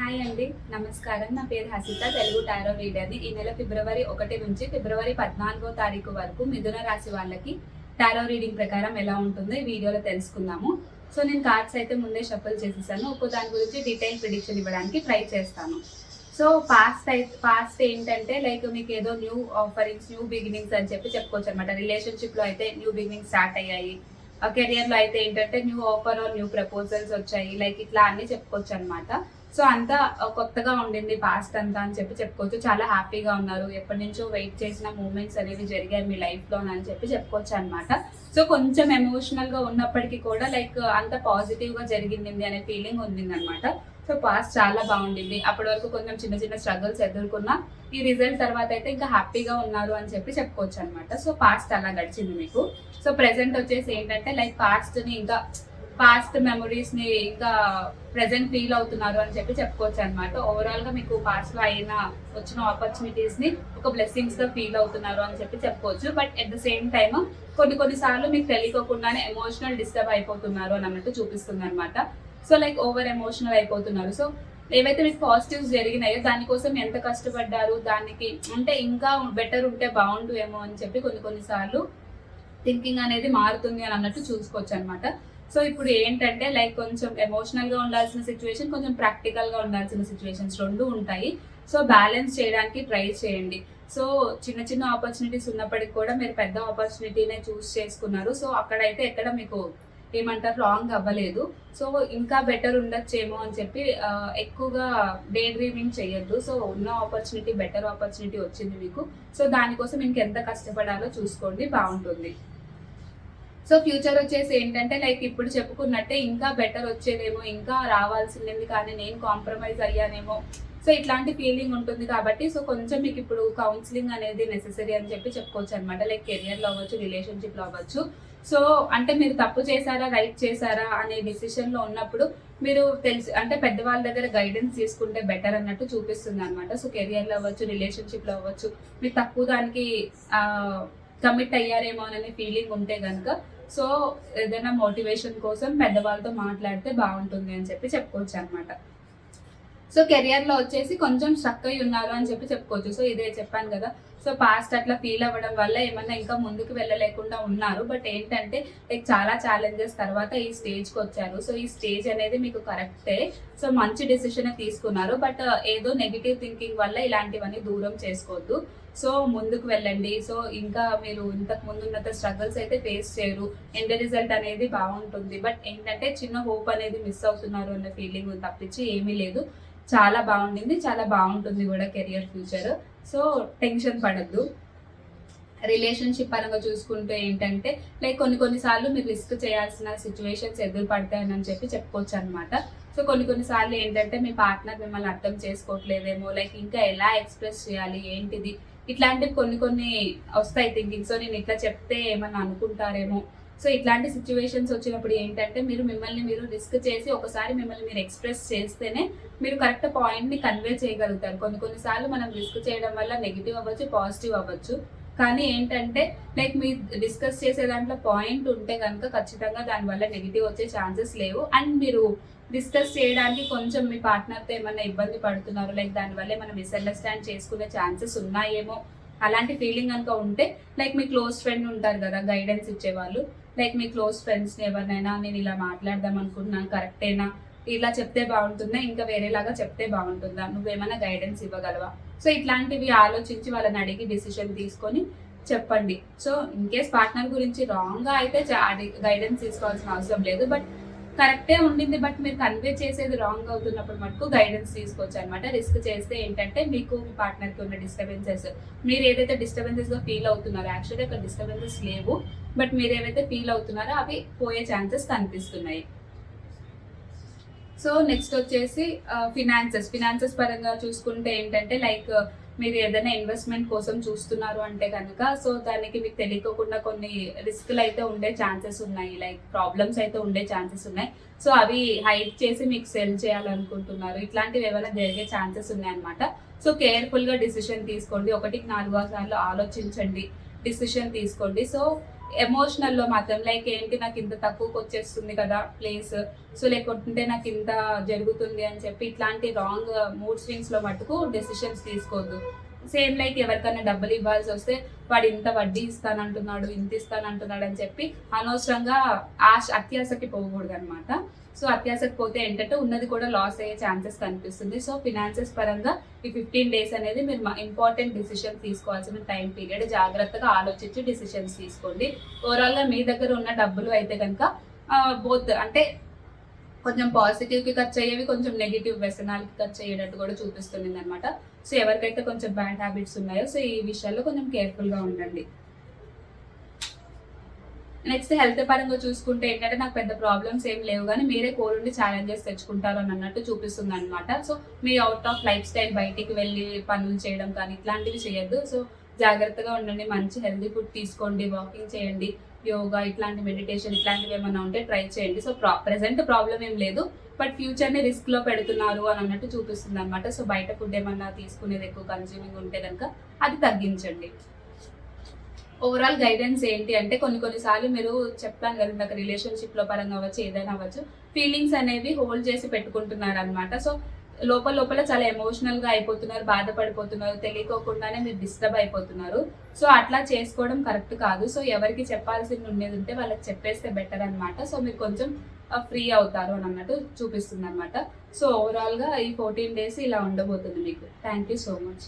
Hi అండి నమస్కారం. నా పేరు హసిత తెలుగు టారో రీడర్ని ఈ నెల ఫిబ్రవరి ఒకటి నుంచి ఫిబ్రవరి పద్నాలుగో తారీఖు వరకు మిథున రాశి వాళ్ళకి టారో రీడింగ్ ప్రకారం ఎలా ఉంటుందో ఈ వీడియోలో తెలుసుకుందాము. సో నేను కార్డ్స్ అయితే ముందే షఫల్ చేసేసాను. ఒక్కో దాని గురించి డీటెయిల్ ప్రిడిక్షన్ ఇవ్వడానికి ట్రై చేస్తాను. సో పాస్ట్ అయితే పాస్ట్ ఏంటంటే లైక్ మీకు ఏదో న్యూ ఆఫరింగ్స్ న్యూ బిగినింగ్స్ అని చెప్పి చెప్పుకోవచ్చు అనమాట రిలేషన్షిప్లో అయితే న్యూ బిగినింగ్స్ స్టార్ట్ అయ్యాయి. కెరియర్లో అయితే ఏంటంటే న్యూ ఆఫర్ న్యూ ప్రపోజల్స్ వచ్చాయి. లైక్ ఇట్లా అన్నీ చెప్పుకోవచ్చు అనమాట సో అంతా కొత్తగా ఉండింది పాస్ట్ అంతా అని చెప్పి చెప్పుకోవచ్చు. చాలా హ్యాపీగా ఉన్నారు. ఎప్పటి నుంచో వెయిట్ చేసిన మూమెంట్స్ అనేవి జరిగాయి మీ లైఫ్లో అని చెప్పి చెప్పుకోవచ్చు అనమాట సో కొంచెం ఎమోషనల్గా ఉన్నప్పటికీ కూడా లైక్ అంత పాజిటివ్గా జరిగింది అనే ఫీలింగ్ ఉండింది అనమాట సో పాస్ట్ చాలా బాగుండింది. అప్పటి వరకు కొంచెం చిన్న చిన్న స్ట్రగుల్స్ ఎదుర్కొన్నా ఈ రిజల్ట్ తర్వాత అయితే ఇంకా హ్యాపీగా ఉన్నారు అని చెప్పి చెప్పుకోవచ్చు అనమాట సో పాస్ట్ అలా గడిచింది మీకు. సో ప్రెసెంట్ వచ్చేసి ఏంటంటే లైక్ పాస్ట్ని ఇంకా పాస్ట్ మెమరీస్ని ఇంకా ప్రెసెంట్ ఫీల్ అవుతున్నారు అని చెప్పి చెప్పుకోవచ్చు అనమాట ఓవరాల్గా మీకు పాస్ట్లో అయిన వచ్చిన ఆపర్చునిటీస్ని ఒక బ్లెస్సింగ్స్గా ఫీల్ అవుతున్నారు అని చెప్పి చెప్పుకోవచ్చు. But at the same time కొన్ని కొన్ని సార్లు మీకు తెలియకోకుండానే ఎమోషనల్ డిస్టర్బ్ అయిపోతున్నారు అని అన్నట్టు చూపిస్తుంది అనమాట సో లైక్ ఓవర్ ఎమోషనల్ అయిపోతున్నారు. సో ఏవైతే మీకు పాజిటివ్స్ జరిగినాయో దానికోసం ఎంత కష్టపడ్డారు దానికి అంటే ఇంకా బెటర్ ఉంటే బాగుండు ఏమో అని చెప్పి కొన్ని కొన్ని సార్లు థింకింగ్ అనేది మారుతుంది అని అన్నట్టు చూసుకోవచ్చు అనమాట సో ఇప్పుడు ఏంటంటే లైక్ కొంచెం ఎమోషనల్గా ఉండాల్సిన సిచ్యువేషన్ కొంచెం ప్రాక్టికల్గా ఉండాల్సిన సిచ్యువేషన్స్ రెండు ఉంటాయి. సో బ్యాలెన్స్ చేయడానికి ట్రై చేయండి. సో చిన్న చిన్న ఆపర్చునిటీస్ ఉన్నప్పటికీ కూడా మీరు పెద్ద ఆపర్చునిటీనే చూస్ చేసుకున్నారు. సో అక్కడైతే ఎక్కడ మీకు ఏమంటారు రాంగ్ అవ్వలేదు. సో ఇంకా బెటర్ ఉండొచ్చేమో అని చెప్పి ఎక్కువగా డే డ్రీమింగ్ చేయొద్దు. సో ఉన్న ఆపర్చునిటీ బెటర్ ఆపర్చునిటీ వచ్చింది మీకు. సో దానికోసం ఇంకెంత కష్టపడాలో చూసుకోండి బాగుంటుంది. సో ఫ్యూచర్ వచ్చేసి ఏంటంటే లైక్ ఇప్పుడు చెప్పుకున్నట్టే ఇంకా బెటర్ వచ్చేదేమో ఇంకా రావాల్సింది కానీ నేను కాంప్రమైజ్ అయ్యానేమో. సో ఇట్లాంటి ఫీలింగ్ ఉంటుంది కాబట్టి సో కొంచెం మీకు ఇప్పుడు కౌన్సిలింగ్ అనేది నెసెసరీ అని చెప్పి చెప్పుకోవచ్చు అనమాట లైక్ కెరియర్లో అవ్వచ్చు రిలేషన్షిప్లో అవ్వచ్చు. సో అంటే మీరు తప్పు చేశారా రైట్ చేశారా అనే డిసిషన్లో ఉన్నప్పుడు మీరు తెలిసి అంటే పెద్దవాళ్ళ దగ్గర గైడెన్స్ తీసుకుంటే బెటర్ అన్నట్టు చూపిస్తుంది అనమాట సో కెరియర్లో అవ్వచ్చు రిలేషన్షిప్లో అవ్వచ్చు మీరు తక్కువ దానికి కమిట్ అయ్యారేమో అనే ఫీలింగ్ ఉంటే కనుక సో ఏదైనా మోటివేషన్ కోసం పెద్దవాళ్ళతో మాట్లాడితే బాగుంటుంది అని చెప్పి చెప్పుకోవచ్చు అనమాట సో కెరియర్లో వచ్చేసి కొంచెం స్ట్రక్ అయి ఉన్నారు అని చెప్పి చెప్పుకోవచ్చు. సో ఇదే చెప్పాను కదా. సో పాస్ట్ అట్లా ఫీల్ అవ్వడం వల్ల ఏమన్నా ఇంకా ముందుకు వెళ్ళలేకుండా ఉన్నారు. బట్ ఏంటంటే లైక్ చాలా ఛాలెంజెస్ తర్వాత ఈ స్టేజ్కి వచ్చారు. సో ఈ స్టేజ్ అనేది మీకు కరెక్టే సో మంచి డెసిషన్ తీసుకున్నారు. బట్ ఏదో నెగిటివ్ థింకింగ్ వల్ల ఇలాంటివన్నీ దూరం చేసుకోవద్దు. సో ముందుకు వెళ్ళండి. సో ఇంకా మీరు ఇంతకు ముందు ఉన్నంత స్ట్రగుల్స్ అయితే ఫేస్ చేయరు. ఎండ్ రిజల్ట్ అనేది బాగుంటుంది. బట్ ఏంటంటే చిన్న హోప్ అనేది మిస్ అవుతున్నారు అన్న ఫీలింగ్ తప్పించి ఏమీ లేదు. చాలా బాగుండింది. చాలా బాగుంటుంది కూడా కెరియర్ ఫ్యూచర్ సో టెన్షన్ పడద్దు. రిలేషన్షిప్ పరంగా చూసుకుంటే ఏంటంటే లైక్ కొన్ని కొన్నిసార్లు మీరు రిస్క్ చేయాల్సిన సిచ్యువేషన్స్ ఎదురు పడతాయని చెప్పి చెప్పుకోవచ్చు అనమాట సో కొన్ని కొన్నిసార్లు ఏంటంటే మీ పార్ట్నర్ మిమ్మల్ని అర్థం చేసుకోవట్లేదేమో లైక్ ఇంకా ఎలా ఎక్స్ప్రెస్ చేయాలి ఏంటిది ఇట్లాంటివి కొన్ని కొన్ని వస్తాయి థింకింగ్ సో నేను ఇట్లా చెప్తే ఏమన్నా అనుకుంటారేమో. సో ఇట్లాంటి సిచ్యువేషన్స్ వచ్చినప్పుడు ఏంటంటే మీరు మిమ్మల్ని మీరు రిస్క్ చేసి ఒకసారి మిమ్మల్ని మీరు ఎక్స్ప్రెస్ చేస్తేనే మీరు కరెక్ట్ పాయింట్ని కన్వే చేయగలుగుతారు. కొన్ని కొన్నిసార్లు మనం రిస్క్ చేయడం వల్ల నెగిటివ్ అవ్వచ్చు పాజిటివ్ అవ్వచ్చు. కానీ ఏంటంటే లైక్ మీ డిస్కస్ చేసే దాంట్లో పాయింట్ ఉంటే కనుక ఖచ్చితంగా దానివల్ల నెగిటివ్ వచ్చే ఛాన్సెస్ లేవు. అండ్ మీరు డిస్కస్ చేయడానికి కొంచెం మీ పార్ట్నర్తో ఏమైనా ఇబ్బంది పడుతున్నారు? లైక్ దానివల్ల ఏమైనా మిస్అండర్స్టాండ్ చేసుకునే ఛాన్సెస్ ఉన్నాయేమో అలాంటి ఫీలింగ్ కనుక ఉంటే లైక్ మీ క్లోజ్ ఫ్రెండ్ ఉంటారు కదా గైడెన్స్ ఇచ్చేవాళ్ళు. లైక్ మీ క్లోజ్ ఫ్రెండ్స్ని ఎవరినైనా నేను ఇలా మాట్లాడదాం అనుకుంటున్నాను కరెక్టేనా ఇలా చెప్తే బాగుంటుందా? ఇంకా వేరేలాగా చెప్తే బాగుంటుందా? నువ్వేమైనా గైడెన్స్ ఇవ్వగలవా? సో ఇట్లాంటివి ఆలోచించి వాళ్ళని అడిగి డిసిషన్ తీసుకొని చెప్పండి. సో ఇన్ కేస్ పార్ట్నర్ గురించి రాంగ్గా అయితే గైడెన్స్ తీసుకోవాల్సిన అవసరం లేదు. బట్ కరెక్టే ఉండింది బట్ మీరు కన్వే చేసేది రాంగ్ అవుతున్నప్పుడు మటుకు గైడెన్స్ తీసుకోవచ్చు అనమాట రిస్క్ చేస్తే ఏంటంటే మీకు మీ పార్ట్నర్కి ఉన్న డిస్టర్బెన్సెస్ మీరు ఏదైతే డిస్టర్బెన్సెస్గా ఫీల్ అవుతున్నారో యాక్చువల్లీ అక్కడ డిస్టర్బెన్సెస్ లేవు బట్ మీరు ఏవైతే ఫీల్ అవుతున్నారో అవి పోయే ఛాన్సెస్ కనిపిస్తున్నాయి. సో నెక్స్ట్ వచ్చేసి uh, ఫినాన్సెస్ ఫినాన్సెస్ పరంగా చూసుకుంటే ఏంటంటే లైక్ మీరు ఏదైనా ఇన్వెస్ట్మెంట్ కోసం చూస్తున్నారు అంటే కనుక సో దానికి మీకు తెలియకుండా కొన్ని రిస్క్లు అయితే ఉండే ఛాన్సెస్ ఉన్నాయి. లైక్ ప్రాబ్లమ్స్ అయితే ఉండే ఛాన్సెస్ ఉన్నాయి. సో అవి హైడ్ చేసి మీకు సెల్ చేయాలనుకుంటున్నారు. ఇట్లాంటివి ఏమైనా జరిగే ఛాన్సెస్ ఉన్నాయన్నమాట సో కేర్ఫుల్గా డిసిషన్ తీసుకోండి. ఒకటికి నాలుగు సార్లు ఆలోచించండి. డిసిషన్ తీసుకోండి. సో ఎమోషనల్లో మాత్రం లైక్ ఏంటి నాకు ఇంత తక్కువకి వచ్చేస్తుంది కదా ప్లేస్ సో లేకుంటే నాకు ఇంత జరుగుతుంది అని చెప్పి ఇట్లాంటి రాంగ్ మూడ్ స్వింగ్స్లో మటుకు డెసిషన్స్ తీసుకోవద్దు. సేమ్ లైక్ ఎవరికైనా డబ్బులు ఇవ్వాల్సి వస్తే వాడు ఇంత వడ్డీ ఇస్తానంటున్నాడు ఇంత ఇస్తానంటున్నాడు అని చెప్పి అనవసరంగా ఆశ అత్యాశకి పోకూడదు అనమాట సో అత్యాశకు పోతే ఏంటంటే ఉన్నది కూడా లాస్ అయ్యే ఛాన్సెస్ కనిపిస్తుంది. సో ఫినాన్సెస్ పరంగా ఈ ఫిఫ్టీన్ డేస్ అనేది మీరు ఇంపార్టెంట్ డిసిషన్ తీసుకోవాల్సిన టైం పీరియడ్ జాగ్రత్తగా ఆలోచించి డిసిషన్స్ తీసుకోండి. ఓవరాల్గా మీ దగ్గర ఉన్న డబ్బులు అయితే కనుక బోత్ అంటే కొంచెం పాజిటివ్కి ఖర్చు అయ్యేవి కొంచెం నెగిటివ్ వ్యసనాలకి ఖర్చు అయ్యేటట్టు కూడా చూపిస్తుంది అనమాట సో ఎవరికైతే కొంచెం బ్యాడ్ హ్యాబిట్స్ ఉన్నాయో సో ఈ విషయాల్లో కొంచెం కేర్ఫుల్గా ఉండండి. నెక్స్ట్ హెల్త్ పరంగా చూసుకుంటే ఏంటంటే నాకు పెద్ద ప్రాబ్లమ్స్ ఏం లేవు కానీ మీరే కోరుండి ఛాలెంజెస్ తెచ్చుకుంటారు అని అన్నట్టు చూపిస్తుంది అనమాట సో మీ అవుట్ ఆఫ్ లైఫ్ స్టైల్ బయటికి వెళ్ళి పనులు చేయడం కానీ ఇట్లాంటివి చేయొద్దు. సో జాగ్రత్తగా ఉండండి మంచి హెల్తీ ఫుడ్ తీసుకోండి వాకింగ్ చేయండి. యోగా ఇట్లాంటి మెడిటేషన్ ఇట్లాంటివి ఏమైనా ఉంటే ట్రై చేయండి. సో ప్రా ప్రెసెంట్ ప్రాబ్లం ఏం లేదు బట్ ఫ్యూచర్ని రిస్క్లో పెడుతున్నారు అని అన్నట్టు చూపిస్తుంది అనమాట సో బయట ఫుడ్ ఏమన్నా తీసుకునేది ఎక్కువ కన్జ్యూమింగ్ ఉంటే కనుక అది తగ్గించండి. ఓవరాల్ గైడెన్స్ ఏంటి అంటే కొన్ని కొన్నిసార్లు మీరు చెప్పాను కదా ఇందాక రిలేషన్షిప్లో పరంగా అవ్వచ్చు ఏదైనా అవ్వచ్చు ఫీలింగ్స్ అనేవి హోల్డ్ చేసి పెట్టుకుంటున్నారు అనమాట సో లోపల లోపల చాలా ఎమోషనల్గా అయిపోతున్నారు బాధపడిపోతున్నారు తెలియకోకుండానే మీరు డిస్టర్బ్ అయిపోతున్నారు. సో అట్లా చేసుకోవడం కరెక్ట్ కాదు. సో ఎవరికి చెప్పాల్సింది ఉండేది ఉంటే వాళ్ళకి చెప్పేస్తే బెటర్ అన్నమాట. సో మీరు కొంచెం ఫ్రీ అవుతారు అని అన్నట్టు చూపిస్తుంది అనమాట సో ఓవరాల్గా ఈ ఫోర్టీన్ డేస్ ఇలా ఉండబోతుంది మీకు. Thank you so much